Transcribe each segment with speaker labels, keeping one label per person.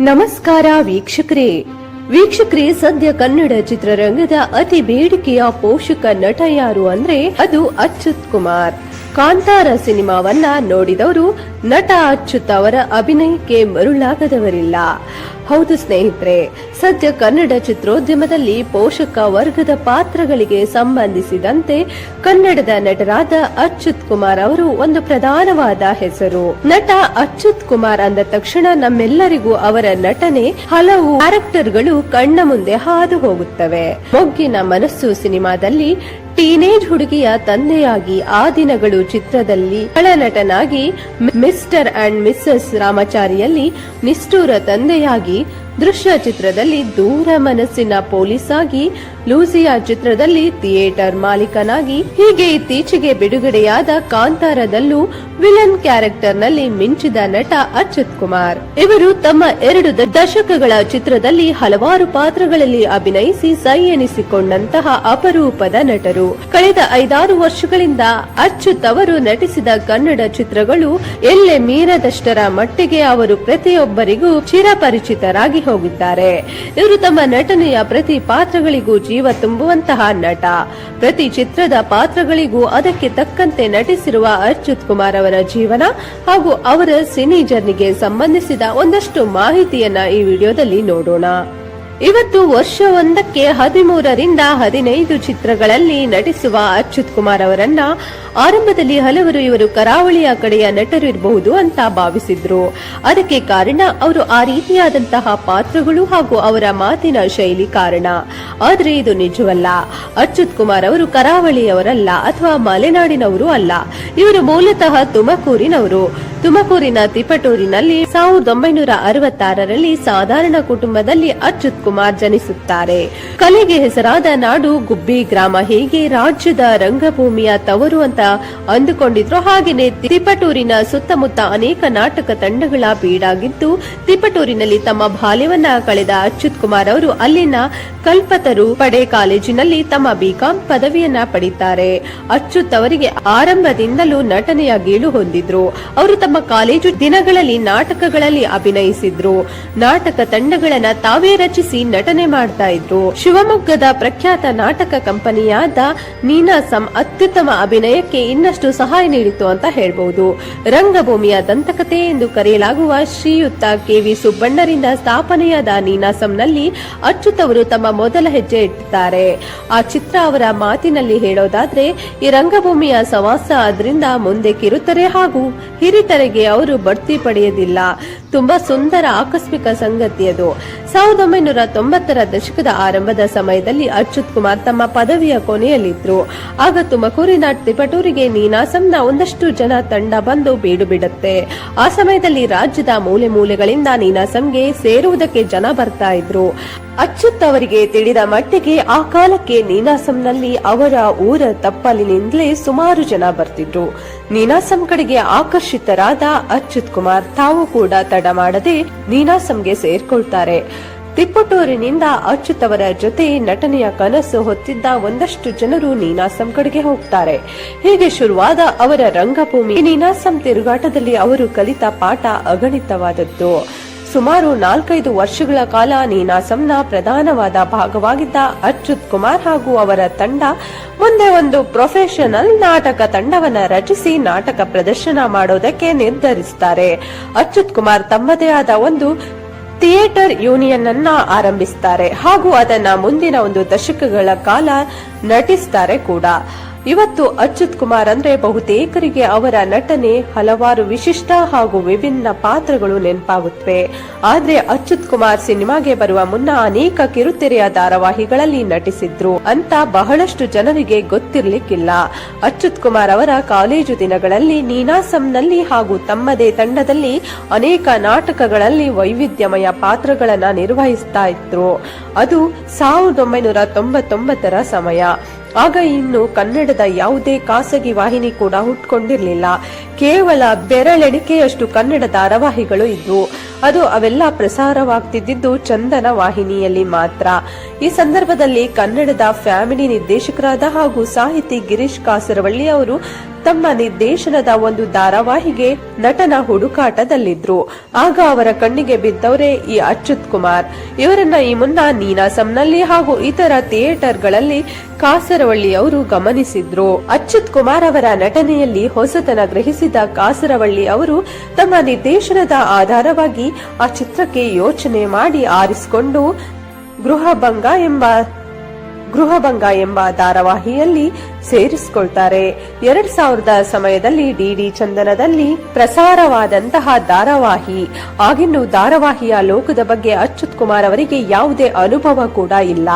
Speaker 1: ನಮಸ್ಕಾರ ವೀಕ್ಷಕರೇ. ವೀಕ್ಷಕರೇ, ಸದ್ಯ ಕನ್ನಡ ಚಿತ್ರರಂಗದ ಅತಿ ಬೇಡಿಕೆಯ ಪೋಷಕ ನಟ ಯಾರು ಅಂದ್ರೆ ಅದು ಅಚ್ಯುತ್ ಕುಮಾರ್. ಕಾಂತಾರ ಸಿನಿಮಾವನ್ನ ನೋಡಿದವರು ನಟ ಅಚ್ಯುತ್ ಅವರ ಅಭಿನಯಕ್ಕೆ ಮರುಳಾಗದವರಿಲ್ಲ. ಹೌದು ಸ್ನೇಹಿತರೆ, ಸದ್ಯ ಕನ್ನಡ ಚಿತ್ರೋದ್ಯಮದಲ್ಲಿ ಪೋಷಕ ವರ್ಗದ ಪಾತ್ರಗಳಿಗೆ ಸಂಬಂಧಿಸಿದಂತೆ ಕನ್ನಡದ ನಟರಾದ ಅಚ್ಯುತ್ ಕುಮಾರ್ ಅವರು ಒಂದು ಪ್ರಧಾನವಾದ ಹೆಸರು. ನಟ ಅಚ್ಯುತ್ ಕುಮಾರ್ ಅಂದ ತಕ್ಷಣ ನಮ್ಮೆಲ್ಲರಿಗೂ ಅವರ ನಟನೆ ಹಲವು ಕ್ಯಾರೆಕ್ಟರ್ಗಳು ಕಣ್ಣ ಮುಂದೆ ಹಾದು ಹೋಗುತ್ತವೆ. ಮೊಗ್ಗಿನ ಮನಸ್ಸು ಸಿನಿಮಾದಲ್ಲಿ ಟೀನೇಜ್ ಹುಡುಗಿಯ ತಂದೆಯಾಗಿ ಆ ದಿನಗಳು ಚಿತ್ರದಲ್ಲಿ ನಟನಾಗಿ ಮಿಸ್ಟರ್ ಅಂಡ್ ಮಿಸ್ಸಸ್ ರಾಮಚಾರಿಯಲ್ಲಿ ನಿಷ್ಠೂರ ತಂದೆಯಾಗಿ ದೃಶ್ಯ ಚಿತ್ರದಲ್ಲಿ ದೂರ ಮನಸ್ಸಿನ ಪೊಲೀಸ್ ಆಗಿ ಲೂಸಿಯಾ ಚಿತ್ರದಲ್ಲಿ ಥಿಯೇಟರ್ ಮಾಲೀಕನಾಗಿ, ಹೀಗೆ ಇತ್ತೀಚೆಗೆ ಬಿಡುಗಡೆಯಾದ ಕಾಂತಾರದಲ್ಲೂ ವಿಲನ್ ಕ್ಯಾರೆಕ್ಟರ್ನಲ್ಲಿ ಮಿಂಚಿದ ನಟ ಅಚ್ಯುತ್ ಕುಮಾರ್. ಇವರು ತಮ್ಮ ಎರಡು ದಶಕಗಳ ಚಿತ್ರದಲ್ಲಿ ಹಲವಾರು ಪಾತ್ರಗಳಲ್ಲಿ ಅಭಿನಯಿಸಿ ಸೈ ಎನಿಸಿಕೊಂಡಂತಹ ಅಪರೂಪದ ನಟರು. ಕಳೆದ ಐದಾರು ವರ್ಷಗಳಿಂದ ಅಚ್ಯುತ್ ಅವರು ನಟಿಸಿದ ಕನ್ನಡ ಚಿತ್ರಗಳು ಎಲ್ಲೆ ಮೀರದಷ್ಟರ ಮಟ್ಟಿಗೆ ಅವರು ಪ್ರತಿಯೊಬ್ಬರಿಗೂ ಚಿರಪರಿಚಿತರಾಗಿ ಹೋಗಿದ್ದಾರೆ. ಇವರು ತಮ್ಮ ನಟನೆಯ ಪ್ರತಿ ಪಾತ್ರಗಳಿಗೂ ಜೀವ ತುಂಬುವಂತಹ ನಟ. ಪ್ರತಿ ಚಿತ್ರದ ಪಾತ್ರಗಳಿಗೂ ಅದಕ್ಕೆ ತಕ್ಕಂತೆ ನಟಿಸಿರುವ ಅಚ್ಯುತ್ ಕುಮಾರ್ ಅವರ ಜೀವನ ಹಾಗೂ ಅವರ ಸಿನಿ ಜರ್ನಿಗೆ ಸಂಬಂಧಿಸಿದ ಒಂದಷ್ಟು ಮಾಹಿತಿಯನ್ನ ಈ ವಿಡಿಯೋದಲ್ಲಿ ನೋಡೋಣ. ಇವತ್ತು ವರ್ಷವೊಂದಕ್ಕೆ ಹದಿಮೂರರಿಂದ ಹದಿನೈದು ಚಿತ್ರಗಳಲ್ಲಿ ನಟಿಸುವ ಅಚ್ಯುತ್ ಕುಮಾರ್ ಅವರನ್ನ ಆರಂಭದಲ್ಲಿ ಹಲವರು ಇವರು ಕರಾವಳಿಯ ಕಡೆಯ ನಟರು ಇರಬಹುದು ಅಂತ ಭಾವಿಸಿದ್ರು. ಅದಕ್ಕೆ ಕಾರಣ ಅವರು ಆ ರೀತಿಯಾದಂತಹ ಪಾತ್ರಗಳು ಹಾಗೂ ಅವರ ಮಾತಿನ ಶೈಲಿ ಕಾರಣ. ಆದರೆ ಇದು ನಿಜವಲ್ಲ. ಅಚ್ಯುತ್ ಕುಮಾರ್ ಅವರು ಕರಾವಳಿಯವರಲ್ಲ ಅಥವಾ ಮಲೆನಾಡಿನವರು ಅಲ್ಲ. ಇವರು ಮೂಲತಃ ತುಮಕೂರಿನವರು. ತುಮಕೂರಿನ ತಿಪಟೂರಿನಲ್ಲಿ ಸಾವಿರದ ಒಂಬೈನೂರ ಅರವತ್ತಾರರಲ್ಲಿ ಸಾಧಾರಣ ಕುಟುಂಬದಲ್ಲಿ ಅಚ್ಯುತ್ ಕುಮಾರ್ ಜನಿಸುತ್ತಾರೆ. ಕಲೆಗೆ ಹೆಸರಾದ ನಾಡು, ಗುಬ್ಬಿ ಗ್ರಾಮ ಹೇಗೆ ರಾಜ್ಯದ ರಂಗಭೂಮಿಯ ತವರು ಅಂತ ಅಂದುಕೊಂಡಿದ್ರು ಹಾಗೆಯೇ ತಿಪಟೂರಿನ ಸುತ್ತಮುತ್ತ ಅನೇಕ ನಾಟಕ ತಂಡಗಳ ಬೀಡಾಗಿದ್ದು, ತಿಪಟೂರಿನಲ್ಲಿ ತಮ್ಮ ಬಾಲ್ಯವನ್ನ ಕಳೆದ ಅಚ್ಯುತ್ ಕುಮಾರ್ ಅವರು ಅಲ್ಲಿನ ಕಲ್ಪತರು ಪಡೆ ಕಾಲೇಜಿನಲ್ಲಿ ತಮ್ಮ ಬಿಕಾಂ ಪದವಿಯನ್ನ ಪಡೆಯುತ್ತಾರೆ ಅಚ್ಯುತ್ ಅವರಿಗೆ ಆರಂಭದಿಂದಲೂ ನಟನೆಯ ಗೀಳು ಹೊಂದಿದ್ರು. ಅವರು ತಮ್ಮ ಕಾಲೇಜು ದಿನಗಳಲ್ಲಿ ನಾಟಕಗಳಲ್ಲಿ ಅಭಿನಯಿಸಿದ್ರು. ನಾಟಕ ತಂಡಗಳನ್ನ ತಾವೇ ರಚಿಸಿ ನಟನೆ ಮಾಡ್ತಾ ಇದ್ರು. ಶಿವಮೊಗ್ಗದ ಪ್ರಖ್ಯಾತ ನಾಟಕ ಕಂಪನಿಯಾದ ನೀನಾಸಂ ಅತ್ಯುತ್ತಮ ಅಭಿನಯಕ್ಕೆ ಇನ್ನಷ್ಟು ಸಹಾಯ ನೀಡಿತು ಅಂತ ಹೇಳಬಹುದು ರಂಗಭೂಮಿಯ ದಂತಕತೆ ಎಂದು ಕರೆಯಲಾಗುವ ಶ್ರೀಯುತ ಕೆವಿ ಸುಬ್ಬಣ್ಣರಿಂದ ಸ್ಥಾಪನೆಯಾದ ನೀನಾಸಂನಲ್ಲಿ ಅಚ್ಯುತ್ ಅವರು ತಮ್ಮ ಮೊದಲ ಹೆಜ್ಜೆ ಇಟ್ಟಿದ್ದಾರೆ. ಆ ಚಿತ್ರ ಅವರ ಮಾತಿನಲ್ಲಿ ಹೇಳೋದಾದ್ರೆ, ಈ ರಂಗಭೂಮಿಯ ಸವಾಸ ಅದರಿಂದ ಮುಂದೆ ಕಿರುತ್ತರೆ ಹಾಗೂ ಹಿರಿತರೆಗೆ ಅವರು ಬಡ್ತಿ ಪಡೆಯದಿಲ್ಲ. ತುಂಬಾ ಸುಂದರ ಆಕಸ್ಮಿಕ ಸಂಗತಿ ಅದು. ಸಾವಿರದ ಒಂಬೈನೂರ ತೊಂಬತ್ತರ ದಶಕದ ಆರಂಭದ ಸಮಯದಲ್ಲಿ ಅಚ್ಯುತ್ ಕುಮಾರ್ ತಮ್ಮ ಪದವಿಯ ಕೊನೆಯಲ್ಲಿದ್ದರು ಆಗ ತುಮಕೂರಿನ ತಿಪಟೂರಿಗೆ ನೀನಾಸಂನ ಒಂದಷ್ಟು ಜನ ತಂಡ ಬಂದು ಬೀಡು ಬಿಡುತ್ತೆ. ಆ ಸಮಯದಲ್ಲಿ ರಾಜ್ಯದ ಮೂಲೆ ಮೂಲೆಗಳಿಂದ ನೀನಾಸಂಗೆ ಸೇರುವುದಕ್ಕೆ ಜನ ಬರ್ತಾ ಇದ್ರು. ಅಚ್ಯುತ್ ಅವರಿಗೆ ತಿಳಿದ ಮಟ್ಟಿಗೆ ಆ ಕಾಲಕ್ಕೆ ನೀನಾಸಂನಲ್ಲಿ ಅವರ ಊರ ತಪ್ಪಲಿನಿಂದಲೇ ಸುಮಾರು ಜನ ಬರ್ತಿದ್ರು. ನೀನಾಸಂ ಕಡೆಗೆ ಆಕರ್ಷಿತರಾದ ಅಚ್ಯುತ್ ಕುಮಾರ್ ತಾವು ಕೂಡ ತಡ ಮಾಡದೆ ನೀನಾಸಂಗೆ ಸೇರ್ಕೊಳ್ತಾರೆ. ತಿಪ್ಪಟೂರಿನಿಂದ ಅಚ್ಯುತ್ ಅವರ ಜೊತೆ ನಟನೆಯ ಕನಸು ಹೊತ್ತಿದ್ದ ಒಂದಷ್ಟು ಜನರು ನೀನಾಸಂ ಕಡೆಗೆ ಹೋಗ್ತಾರೆ. ಹೀಗೆ ಶುರುವಾದ ಅವರ ರಂಗಭೂಮಿ ನೀನಾಸಂ ತಿರುಗಾಟದಲ್ಲಿ ಅವರು ಕಲಿತ ಪಾಠ ಅಗಣಿತವಾದದ್ದು. ಸುಮಾರು ನಾಲ್ಕೈದು ವರ್ಷಗಳ ಕಾಲ ನೀನಾಸಂನ ಪ್ರಧಾನವಾದ ಭಾಗವಾಗಿದ್ದ ಅಚ್ಯುತ್ ಕುಮಾರ್ ಹಾಗೂ ಅವರ ತಂಡ ಮುಂದೆ ಒಂದು ಪ್ರೊಫೆಷನಲ್ ನಾಟಕ ತಂಡವನ್ನ ರಚಿಸಿ ನಾಟಕ ಪ್ರದರ್ಶನ ಮಾಡೋದಕ್ಕೆ ನಿರ್ಧರಿಸುತ್ತಾರೆ. ಅಚ್ಯುತ್ ಕುಮಾರ್ ತಮ್ಮದೇ ಆದ ಒಂದು ಥಿಯೇಟರ್ ಯೂನಿಯನ್ ಅನ್ನ ಆರಂಭಿಸ್ತಾರೆ ಹಾಗೂ ಅದನ್ನ ಮುಂದಿನ ಒಂದು ದಶಕಗಳ ಕಾಲ ನಟಿಸ್ತಾರೆ ಕೂಡ. ಇವತ್ತು ಅಚ್ಯುತ್ ಕುಮಾರ್ ಅಂದ್ರೆ ಬಹುತೇಕರಿಗೆ ಅವರ ನಟನೆ ಹಲವಾರು ವಿಶಿಷ್ಟ ಹಾಗೂ ವಿಭಿನ್ನ ಪಾತ್ರಗಳು ನೆನಪಾಗುತ್ತವೆ. ಆದ್ರೆ ಅಚ್ಯುತ್ ಕುಮಾರ್ ಸಿನಿಮಾಗೆ ಬರುವ ಮುನ್ನ ಅನೇಕ ಕಿರುತೆರೆಯ ಧಾರಾವಾಹಿಗಳಲ್ಲಿ ನಟಿಸಿದ್ರು. ಅಂತ ಬಹಳಷ್ಟು ಜನರಿಗೆ ಗೊತ್ತಿರಲಿಕ್ಕಿಲ್ಲ. ಅಚ್ಯುತ್ ಕುಮಾರ್ ಅವರ ಕಾಲೇಜು ದಿನಗಳಲ್ಲಿ ನೀನಾಸಂನಲ್ಲಿ ಹಾಗೂ ತಮ್ಮದೇ ತಂಡದಲ್ಲಿ ಅನೇಕ ನಾಟಕಗಳಲ್ಲಿ ವೈವಿಧ್ಯಮಯ ಪಾತ್ರಗಳನ್ನು ನಿರ್ವಹಿಸ್ತಾ ಇದ್ರು. ಅದು ಸಾವಿರದ ಒಂಬೈನೂರ ತೊಂಬತ್ತೊಂಬತ್ತರ ಸಮಯ. ಆಗ ಇನ್ನು ಕನ್ನಡದ ಯಾವುದೇ ಖಾಸಗಿ ವಾಹಿನಿ ಕೂಡ ಹುಟ್ಕೊಂಡಿರಲಿಲ್ಲ ಕೇವಲ ಬೆರಳೆಣಿಕೆಯಷ್ಟು ಕನ್ನಡ ಧಾರಾವಾಹಿಗಳು ಇದ್ವು ಅದು ಅವೆಲ್ಲ ಪ್ರಸಾರವಾಗ್ತಿದ್ದಿದ್ದು ಚಂದನ ವಾಹಿನಿಯಲ್ಲಿ ಮಾತ್ರ. ಈ ಸಂದರ್ಭದಲ್ಲಿ ಕನ್ನಡದ ಫ್ಯಾಮಿಲಿ ನಿರ್ದೇಶಕರಾದ ಹಾಗೂ ಸಾಹಿತಿ ಗಿರೀಶ್ ಕಾಸರವಳ್ಳಿ ಅವರು ತಮ್ಮ ನಿರ್ದೇಶನದ ಒಂದು ಧಾರಾವಾಹಿಗೆ ನಟನ ಹುಡುಕಾಟದಲ್ಲಿದ್ರು. ಆಗ ಅವರ ಕಣ್ಣಿಗೆ ಬಿದ್ದವರೇ ಈ ಅಚ್ಯುತ್ ಕುಮಾರ್. ಇವರನ್ನ ಈ ಮುನ್ನ ನೀನಾಸಂನಲ್ಲಿ ಹಾಗೂ ಇತರ ಥಿಯೇಟರ್ಗಳಲ್ಲಿ ಕಾಸರವಳ್ಳಿ ಅವರು ಗಮನಿಸಿದ್ರು. ಅಚ್ಯುತ್ ಕುಮಾರ್ ಅವರ ನಟನೆಯಲ್ಲಿ ಹೊಸತನ ಗ್ರಹಿಸಿದ ಕಾಸರವಳ್ಳಿ ಅವರು ತಮ್ಮ ನಿರ್ದೇಶನದ ಆಧಾರವಾಗಿ ಆ ಚಿತ್ರಕ್ಕೆ ಯೋಚನೆ ಮಾಡಿ ಆರಿಸಿಕೊಂಡು ಗೃಹಭಂಗ ಎಂಬ ಗೃಹಭಂಗ ಎಂಬ ಧಾರಾವಾಹಿಯಲ್ಲಿ ಸೇರಿಸಿಕೊಳ್ತಾರೆ. ಎರಡ್ ಸಾವಿರದ ಸಮಯದಲ್ಲಿ ಡಿಡಿ ಚಂದನದಲ್ಲಿ ಪ್ರಸಾರವಾದಂತಹ ಧಾರಾವಾಹಿ. ಆಗಿನ್ನು ಧಾರಾವಾಹಿಯ ಲೋಕದ ಬಗ್ಗೆ ಅಚ್ಯುತ್ ಕುಮಾರ್ ಅವರಿಗೆ ಯಾವುದೇ ಅನುಭವ ಕೂಡ ಇಲ್ಲ.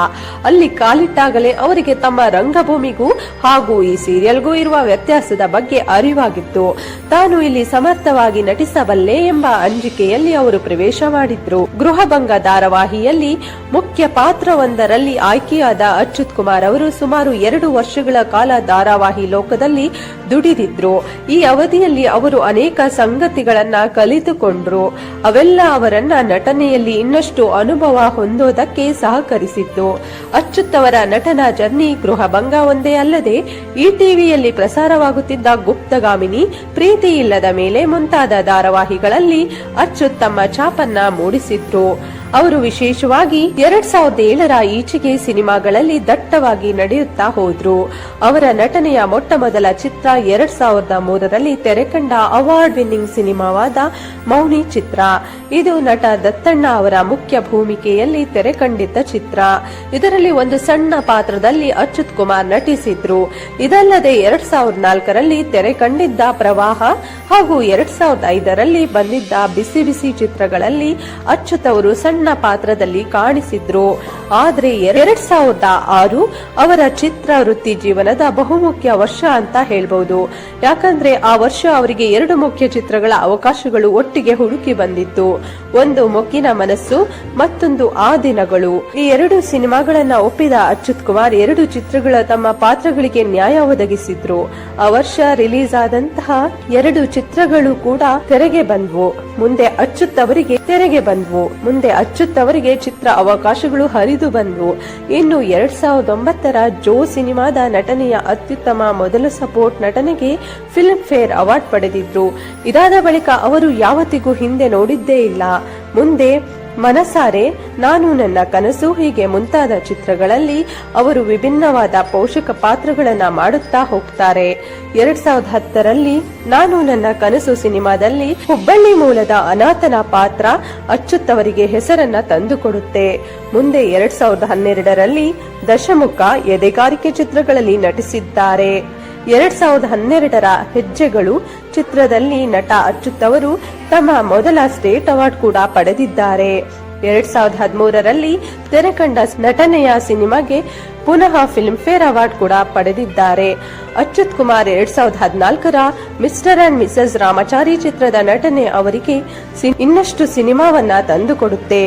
Speaker 1: ಅಲ್ಲಿ ಕಾಲಿಟ್ಟಾಗಲೇ ಅವರಿಗೆ ತಮ್ಮ ರಂಗಭೂಮಿಗೂ ಹಾಗೂ ಈ ಸೀರಿಯಲ್ಗೂ ಇರುವ ವ್ಯತ್ಯಾಸದ ಬಗ್ಗೆ ಅರಿವಾಗಿತ್ತು. ತಾನು ಇಲ್ಲಿ ಸಮರ್ಥವಾಗಿ ನಟಿಸಬಲ್ಲೆ ಎಂಬ ಅಂಜಿಕೆಯಲ್ಲಿ ಅವರು ಪ್ರವೇಶ ಮಾಡಿದ್ರು. ಗೃಹಭಂಗ ಧಾರಾವಾಹಿಯಲ್ಲಿ ಮುಖ್ಯ ಪಾತ್ರವೊಂದರಲ್ಲಿ ಆಯ್ಕೆಯಾದ ಅಚ್ಯುತ್ ಕುಮಾರ್ ಅವರು ಸುಮಾರು ಎರಡು ವರ್ಷಗಳ ಕಾಲ ಧಾರಾವಾಹಿ ಲೋಕದಲ್ಲಿ ದುಡಿದಿದ್ರು. ಈ ಅವಧಿಯಲ್ಲಿ ಅವರು ಅನೇಕ ಸಂಗತಿಗಳನ್ನ ಕಲಿತುಕೊಂಡ್ರು. ಅವೆಲ್ಲ ಅವರನ್ನ ನಟನೆಯಲ್ಲಿ ಇನ್ನಷ್ಟು ಅನುಭವ ಹೊಂದೋದಕ್ಕೆ ಸಹಕರಿಸಿತ್ತು ಅಚ್ಚುತ್ತವರ ನಟನ ಜರ್ನಿ ಗೃಹಭಂಗ ಒಂದೇ ಅಲ್ಲದೆ, ಈ ಟಿವಿಯಲ್ಲಿ ಪ್ರಸಾರವಾಗುತ್ತಿದ್ದ ಗುಪ್ತಗಾಮಿನಿ ಪ್ರೀತಿ ಇಲ್ಲದ ಮೇಲೆ ಮುಂತಾದ ಧಾರಾವಾಹಿಗಳಲ್ಲಿ ಅಚ್ಚುತ್ತಮ್ಮ ಛಾಪನ್ನ ಮೂಡಿಸಿದ್ರು. ಅವರು ವಿಶೇಷವಾಗಿ ಎರಡ್ ಸಾವಿರದ ಏಳರ ಈಚೆಗೆ ಸಿನಿಮಾಗಳಲ್ಲಿ ದಟ್ಟವಾಗಿ ನಡೆಯುತ್ತಾ ಹೋದ್ರು. ಅವರ ನಟನೆಯ ಮೊಟ್ಟ ಮೊದಲ ಚಿತ್ರ ಎರಡ್ ಸಾವಿರದ ಮೂರರಲ್ಲಿ ತೆರೆಕಂಡ ಅವಾರ್ಡ್ ವಿನ್ನಿಂಗ್ ಸಿನಿಮಾವಾದ ಮೌನಿ ಚಿತ್ರ. ಇದು ನಟ ದತ್ತಣ್ಣ ಅವರ ಮುಖ್ಯ ಭೂಮಿಕೆಯಲ್ಲಿ ತೆರೆಕಂಡಿದ್ದ ಚಿತ್ರ. ಇದರಲ್ಲಿ ಒಂದು ಸಣ್ಣ ಪಾತ್ರದಲ್ಲಿ ಅಚ್ಯುತ್ ಕುಮಾರ್ ನಟಿಸಿದ್ರು. ಇದಲ್ಲದೆ ಎರಡ್ ಸಾವಿರದ ನಾಲ್ಕರಲ್ಲಿ ತೆರೆ ಕಂಡಿದ್ದ ಪ್ರವಾಹ ಹಾಗೂ ಎರಡ್ ಸಾವಿರದ ಐದರಲ್ಲಿ ಬಂದಿದ್ದ ಬಿಸಿ ಬಿಸಿ ಚಿತ್ರಗಳಲ್ಲಿ ಅಚ್ಯುತ್ ಅವರು ಸಣ್ಣ ಪಾತ್ರದಲ್ಲಿ ಕಾಣಿಸಿದ್ರು. ಆದ್ರೆ ಎರಡ್ ಸಾವಿರದ ಆರು ಅವರ ಚಿತ್ರ ವೃತ್ತಿ ಜೀವನದ ಬಹುಮುಖ್ಯ ವರ್ಷ ಅಂತ ಹೇಳ್ಬಹುದು ಯಾಕಂದ್ರೆ ಆ ವರ್ಷ ಅವರಿಗೆ ಎರಡು ಮುಖ್ಯ ಚಿತ್ರಗಳ ಅವಕಾಶಗಳು ಒಟ್ಟಿಗೆ ಹುಡುಕಿ ಬಂದಿತ್ತು. ಒಂದು ಮೊಗ್ಗಿನ ಮನಸ್ಸು, ಮತ್ತೊಂದು ಆ ದಿನಗಳು. ಈ ಎರಡು ಸಿನಿಮಾಗಳನ್ನ ಒಪ್ಪಿದ ಅಚ್ಯುತ್ ಕುಮಾರ್ ಎರಡು ಚಿತ್ರಗಳ ತಮ್ಮ ಪಾತ್ರಗಳಿಗೆ ನ್ಯಾಯ ಒದಗಿಸಿದ್ರು. ಆ ವರ್ಷ ರಿಲೀಸ್ ಆದಂತಹ ಎರಡು ಚಿತ್ರಗಳು ಕೂಡ ತೆರೆಗೆ ಬಂದ್ವು. ಮುಂದೆ ಅಚ್ಚುತ್ತವರಿಗೆ ತೆರೆಗೆ ಬಂದ್ವು. ಮುಂದೆ ಅಚ್ಚುತ್ತವರಿಗೆ ಚಿತ್ರ ಅವಕಾಶಗಳು ಹರಿದು ಬಂದ್ವು. ಇನ್ನು ಎರಡ್ ಸಾವಿರದ ಒಂಬತ್ತರ ಜೋ ಸಿನಿಮಾದ ನಟನೆಯ ಅತ್ಯುತ್ತಮ ಮೊದಲ ಸಪೋರ್ಟ್ ನಟನೆಗೆ ಫಿಲ್ಮ್ ಫೇರ್ ಅವಾರ್ಡ್ ಪಡೆದಿದ್ರು. ಇದಾದ ಬಳಿಕ ಅವರು ಯಾವತ್ತಿಗೂ ಹಿಂದೆ ನೋಡಿದ್ದೇ ಇಲ್ಲ. ಮುಂದೆ ಮನಸಾರೆ, ನಾನು ನನ್ನ ಕನಸು ಹೀಗೆ ಮುಂತಾದ ಚಿತ್ರಗಳಲ್ಲಿ ಅವರು ವಿಭಿನ್ನವಾದ ಪೋಷಕ ಪಾತ್ರಗಳನ್ನ ಮಾಡುತ್ತಾ ಹೋಗ್ತಾರೆ. ಎರಡ್ ಸಾವಿರದ ಹತ್ತರಲ್ಲಿ ನಾನು ನನ್ನ ಕನಸು ಸಿನಿಮಾದಲ್ಲಿ ಹುಬ್ಬಳ್ಳಿ ಮೂಲದ ಅನಾಥನ ಪಾತ್ರ ಅಚ್ಯುತ್ ಅವರಿಗೆ ಹೆಸರನ್ನ ತಂದುಕೊಡುತ್ತೆ. ಮುಂದೆ ಎರಡ್ ಸಾವಿರದ ಹನ್ನೆರಡರಲ್ಲಿ ದಶಮುಖ ಎದೆಗಾರಿಕೆ ಚಿತ್ರಗಳಲ್ಲಿ ನಟಿಸಿದ್ದಾರೆ. ಎರಡ್ ಸಾವಿರದ ಹನ್ನೆರಡರ ಹೆಜ್ಜೆಗಳು ಚಿತ್ರದಲ್ಲಿ ನಟ ಅಚ್ಯುತ್ ಅವರು ತಮ್ಮ ಮೊದಲ ಸ್ಟೇಟ್ ಅವಾರ್ಡ್ ಕೂಡ ಪಡೆದಿದ್ದಾರೆ. ಎರಡ್ ಸಾವಿರದ ಹದಿಮೂರರಲ್ಲಿ ತೆರೆಕಂಡ ನಟನೆಯ ಸಿನಿಮಾಗೆ ಪುನಃ ಫಿಲ್ಮ್ ಫೇರ್ ಅವಾರ್ಡ್ ಕೂಡ ಪಡೆದಿದ್ದಾರೆ. ಅಚ್ಯುತ್ ಕುಮಾರ್ ಎರಡ್ ಸಾವಿರದ ಹದಿನಾಲ್ಕರ ಮಿಸ್ಟರ್ ಅಂಡ್ ಮಿಸಸ್ ರಾಮಚಾರಿ ಚಿತ್ರದ ನಟನೆ ಅವರಿಗೆ ಇನ್ನಷ್ಟು ಸಿನಿಮಾವನ್ನ ತಂದುಕೊಡುತ್ತೆ.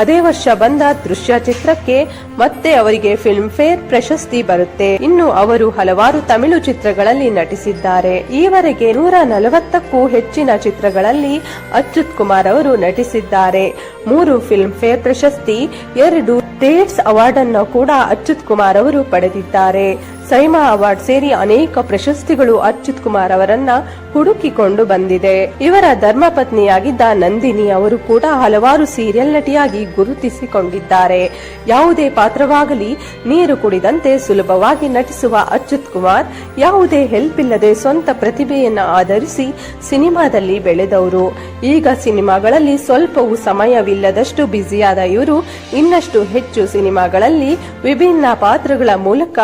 Speaker 1: ಅದೇ ವರ್ಷ ಬಂದ ದೃಶ್ಯ ಚಿತ್ರಕ್ಕೆ ಮತ್ತೆ ಅವರಿಗೆ ಫಿಲ್ಮ್ ಫೇರ್ ಪ್ರಶಸ್ತಿ ಬರುತ್ತೆ. ಇನ್ನು ಅವರು ಹಲವಾರು ತಮಿಳು ಚಿತ್ರಗಳಲ್ಲಿ ನಟಿಸಿದ್ದಾರೆ. ಈವರೆಗೆ ನೂರ ನಲವತ್ತಕ್ಕೂ ಹೆಚ್ಚಿನ ಚಿತ್ರಗಳಲ್ಲಿ ಅಚ್ಯುತ್ ಕುಮಾರ್ ಅವರು ನಟಿಸಿದ್ದಾರೆ. ಮೂರು ಫಿಲ್ಮ್ ಫೇರ್ ಪ್ರಶಸ್ತಿ, ಎರಡು ಟೇಟ್ಸ್ ಅವಾರ್ಡ್ ಅನ್ನು ಕೂಡ ಅಚ್ಯುತ್ ಕುಮಾರ್ ಅವರು ಪಡೆದಿದ್ದಾರೆ. ಸೈಮಾ ಅವಾರ್ಡ್ ಸೇರಿ ಅನೇಕ ಪ್ರಶಸ್ತಿಗಳು ಅಚ್ಯುತ್ ಕುಮಾರ್ ಅವರನ್ನ ಹುಡುಕಿಕೊಂಡು ಬಂದಿದೆ. ಇವರ ಧರ್ಮಪತ್ನಿಯಾಗಿದ್ದ ನಂದಿನಿ ಅವರು ಕೂಡ ಹಲವಾರು ಸೀರಿಯಲ್ ನಟಿಯಾಗಿ ಗುರುತಿಸಿಕೊಂಡಿದ್ದಾರೆ. ಯಾವುದೇ ಪಾತ್ರವಾಗಲಿ, ನೀರು ಕುಡಿದಂತೆ ಸುಲಭವಾಗಿ ನಟಿಸುವ ಅಚ್ಯುತ್ ಕುಮಾರ್ ಯಾವುದೇ ಹೆಲ್ಪ್ ಇಲ್ಲದೆ ಸ್ವಂತ ಪ್ರತಿಭೆಯನ್ನು ಆಧರಿಸಿ ಸಿನಿಮಾದಲ್ಲಿ ಬೆಳೆದವರು. ಈಗ ಸಿನಿಮಾಗಳಲ್ಲಿ ಸ್ವಲ್ಪವೂ ಸಮಯವಿಲ್ಲದಷ್ಟು ಬ್ಯುಸಿಯಾದ ಇವರು ಇನ್ನಷ್ಟು ಹೆಚ್ಚು ಸಿನಿಮಾಗಳಲ್ಲಿ ವಿಭಿನ್ನ ಪಾತ್ರಗಳ ಮೂಲಕ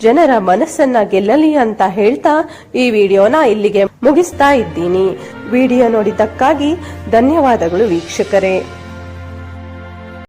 Speaker 1: ಜನರ ಮನಸ್ಸನ್ನ ಗೆಲ್ಲಲಿ ಅಂತ ಹೇಳ್ತಾ ಈ ವಿಡಿಯೋನ ಇಲ್ಲಿಗೆ ಮುಗಿಸ್ತಾ ಇದ್ದೀನಿ. ವಿಡಿಯೋ ನೋಡಿದ್ದಕ್ಕಾಗಿ ಧನ್ಯವಾದಗಳು ವೀಕ್ಷಕರೇ.